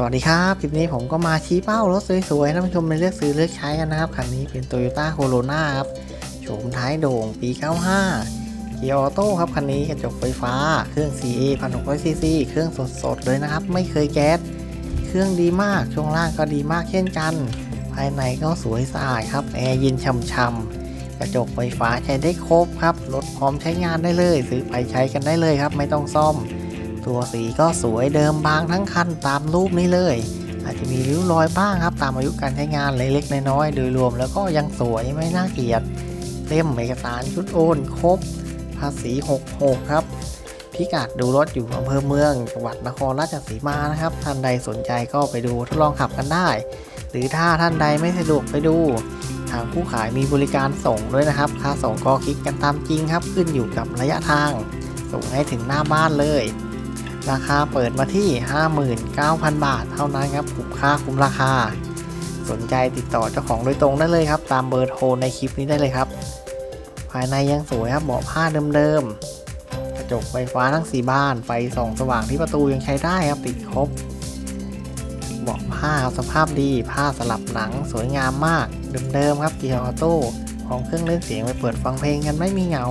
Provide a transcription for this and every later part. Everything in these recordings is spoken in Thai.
สวัสดีครับ คลิปนี้ผมก็มาชี้เป้ารถสวยๆท่านผู้ชมไปเลือกซื้อเลือกใช้กันนะครับ คันนี้เป็น Toyota Corolla ครับโฉมท้ายโด่งปี 95เกียร์ออโต้ครับ คันนี้กระจกไฟฟ้า เครื่อง CA 1600 cc เครื่องสดๆ เลยนะครับ ไม่เคยแก๊ส เครื่องดีมาก ช่วงล่างก็ดีมากเช่นกัน ภายในก็สวยสะอาดครับ แอร์เย็นช่ำๆ กระจกไฟฟ้าใช้ได้ครบครับ รถพร้อมใช้งานได้เลย ซื้อไปใช้กันได้เลยครับ ไม่ต้องซ่อม ตัวสีก็สวยเดิมบางทั้งคันตามรูปนี้เลย อาจจะมีริ้วรอยบ้างครับตามอายุการใช้งานเล็กๆน้อยๆโดยรวมแล้วก็ยังสวยไม่น่าเกลียดเล่มเอกสารชุดโอนครบ ภาษี 66 ครับ พิกัดดูรถอยู่อำเภอเมืองจังหวัดนครราชสีมานะครับ ท่านใดสนใจก็ไปดูทดลองขับกันได้ หรือถ้าท่านใดไม่สะดวกไปดู ทางผู้ขายมีบริการส่งด้วยนะครับ ค่าส่งก็คิดกันตามจริงครับ ขึ้นอยู่กับระยะทาง ส่งให้ถึงหน้าบ้านเลย ราคาเปิดมาที่ 59,000 บาทเท่านั้นครับคุ้มค่าคุ้มราคา สนใจติดต่อเจ้าของโดยตรงได้เลยครับ ตามเบอร์โทรในคลิปนี้ได้เลยครับ ภายในยังสวยครับเบาะผ้าเดิมๆกระจกไฟฟ้าทั้งสีบ้าน ไฟส่องสว่างที่ประตูยังใช้ได้ครับติดครบเบาะผ้าสภาพดีผ้าสลับหนังสวยงามมากเดิมๆครับเกียร์ออโต้ของเครื่องเล่นเสียงไปเปิดฟังเพลงกันไม่มีเหงา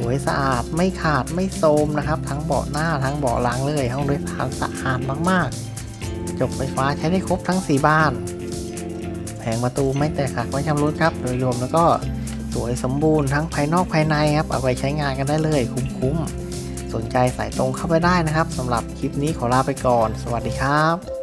สวยสะอาดไม่ขาดไม่โทรมนะครับ ทั้งเบาะหน้าทั้งเบาะหลังเลย ห้องโดยสารสะอาดมากๆจกไฟฟ้าใช้ได้ครบทั้งสีบ้าน แผงประตูไม่แตกหักไม่ชำรุดครับ โดยรวมแล้วก็สวยสมบูรณ์ทั้งภายนอกภายในครับ เอาไปใช้งานกันได้เลยคุ้มๆสนใจสายตรงเข้าไปได้นะครับสำหรับคลิปนี้ขอลาไปก่อน สวัสดีครับ